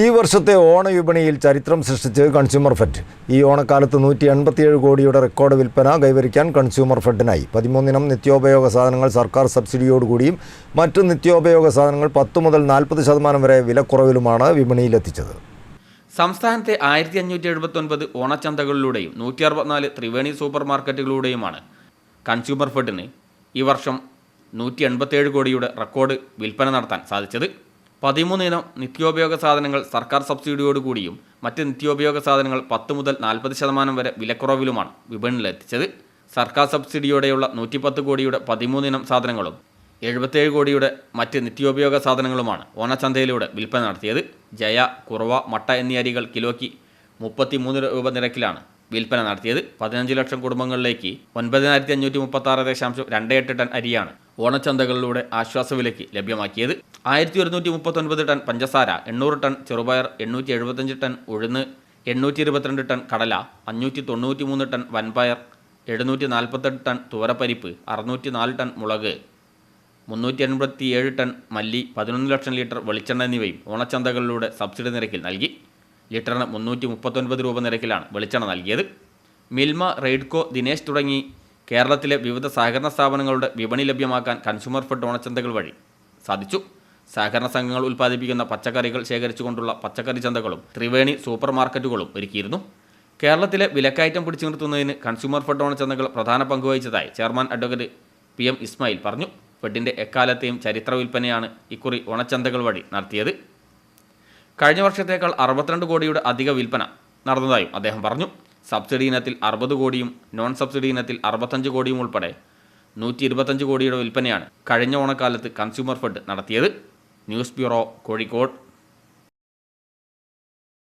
ഈ വർഷത്തെ ഓണ വിപണിയിൽ ചരിത്രം സൃഷ്ടിച്ച് കൺസ്യൂമർ ഫെഡ് ഈ ഓണക്കാലത്ത് നൂറ്റി എൺപത്തിയേഴ് കോടിയുടെ റെക്കോർഡ് വിൽപ്പന കൈവരിക്കാൻ കൺസ്യൂമർ ഫെഡിനായി പതിമൂന്നിനം നിത്യോപയോഗ സാധനങ്ങൾ സർക്കാർ സബ്സിഡിയോടുകൂടിയും മറ്റ് നിത്യോപയോഗ സാധനങ്ങൾ പത്ത് മുതൽ നാൽപ്പത് ശതമാനം വരെ വിലക്കുറവിലുമാണ് വിപണിയിലെത്തിച്ചത്. സംസ്ഥാനത്തെ ആയിരത്തി അഞ്ഞൂറ്റി എഴുപത്തി ഒൻപത് ഓണച്ചന്തകളിലൂടെയും നൂറ്റി അറുപത്തിനാല് ത്രിവേണി സൂപ്പർ മാർക്കറ്റുകളിലൂടെയുമാണ് കൺസ്യൂമർ ഫെഡിന് ഈ വർഷം നൂറ്റി എൺപത്തേഴ് കോടിയുടെ റെക്കോർഡ് വിൽപ്പന നടത്താൻ സാധിച്ചത്. പതിമൂന്ന് ഇനം നിത്യോപയോഗ സാധനങ്ങൾ സർക്കാർ സബ്സിഡിയോടുകൂടിയും മറ്റ് നിത്യോപയോഗ സാധനങ്ങൾ പത്ത് മുതൽ നാൽപ്പത് ശതമാനം വരെ വിലക്കുറവിലുമാണ് വിപണിയിലെത്തിച്ചത്. സർക്കാർ സബ്സിഡിയോടെയുള്ള നൂറ്റിപ്പത്ത് കോടിയുടെ പതിമൂന്നിനം സാധനങ്ങളും എഴുപത്തേഴ് കോടിയുടെ മറ്റ് നിത്യോപയോഗ സാധനങ്ങളുമാണ് ഓണച്ചന്തയിലൂടെ വിൽപ്പന നടത്തിയത്. ജയ കുറവ മട്ട എന്നീ അരികൾ കിലോയ്ക്ക് മുപ്പത്തി മൂന്ന് രൂപ നിരക്കിലാണ് വിൽപ്പന നടത്തിയത്. പതിനഞ്ച് ലക്ഷം കുടുംബങ്ങളിലേക്ക് ഒൻപതിനായിരത്തി അഞ്ഞൂറ്റി മുപ്പത്തി ആറ് ദശാംശം രണ്ട് എട്ട് ടൺ അരിയാണ് ഓണച്ചന്തകളിലൂടെ ആശ്വാസവിലയ്ക്ക് ലഭ്യമാക്കിയത്. ആയിരത്തി ഒരുന്നൂറ്റി മുപ്പത്തൊൻപത് ടൺ പഞ്ചസാര എണ്ണൂറ് ടൺ ചെറുപയർ എണ്ണൂറ്റി എഴുപത്തഞ്ച് ടൺ ഉഴുന്ന് എണ്ണൂറ്റി ഇരുപത്തിരണ്ട് ടൺ കടല അഞ്ഞൂറ്റി തൊണ്ണൂറ്റി മൂന്ന് ടൺ വൻപയർ എഴുന്നൂറ്റി നാൽപ്പത്തെട്ട് ടൺ തുവരപ്പരിപ്പ് അറുന്നൂറ്റി നാല് ടൺ മുളക് മുന്നൂറ്റി എൺപത്തി ഏഴ് ടൺ മല്ലി പതിനൊന്ന് ലക്ഷം ലിറ്റർ വെളിച്ചെണ്ണ എന്നിവയും ഓണച്ചന്തകളിലൂടെ സബ്സിഡി നിരക്കിൽ നൽകി. ലിറ്ററിന് മുന്നൂറ്റി മുപ്പത്തൊൻപത് രൂപ നിരക്കിലാണ് വെളിച്ചെണ്ണ നൽകിയത്. മിൽമ റെയ്ഡ്കോ ദിനേശ് തുടങ്ങി കേരളത്തിലെ വിവിധ സഹകരണ സ്ഥാപനങ്ങളുടെ വിപണി ലഭ്യമാക്കാൻ കൺസ്യൂമർ ഫെഡ് ഓണച്ചന്തകൾ വഴി സാധിച്ചു. സഹകരണ സംഘങ്ങൾ ഉൽപ്പാദിപ്പിക്കുന്ന പച്ചക്കറികൾ ശേഖരിച്ചുകൊണ്ടുള്ള പച്ചക്കറി ചന്തകളും ത്രിവേണി സൂപ്പർ മാർക്കറ്റുകളും ഒരുക്കിയിരുന്നു. കേരളത്തിലെ വിലക്കയറ്റം പിടിച്ചു നിർത്തുന്നതിന് കൺസ്യൂമർ ഫെഡ് ഓണച്ചന്തകൾ പ്രധാന പങ്കുവഹിച്ചതായി chairman advocate P M Ismail പറഞ്ഞു. ഫെഡിന്റെ എക്കാലത്തെയും ചരിത്ര വിൽപ്പനയാണ് ഇക്കുറി ഓണച്ചന്തകൾ വഴി നടത്തിയത്. കഴിഞ്ഞ വർഷത്തേക്കാൾ അറുപത്തിരണ്ട് കോടിയുടെ അധിക വിൽപ്പന നടന്നതായും അദ്ദേഹം പറഞ്ഞു. സബ്സിഡി ഇനത്തിൽ അറുപത് കോടിയും നോൺ സബ്സിഡി ഇനത്തിൽ അറുപത്തഞ്ച് കോടിയും ഉൾപ്പെടെ നൂറ്റി ഇരുപത്തഞ്ച് കോടിയുടെ വിൽപ്പനയാണ് കഴിഞ്ഞ ഓണക്കാലത്ത് കൺസ്യൂമർ ഫെഡ് നടത്തിയത്. News bureau Kozhikode.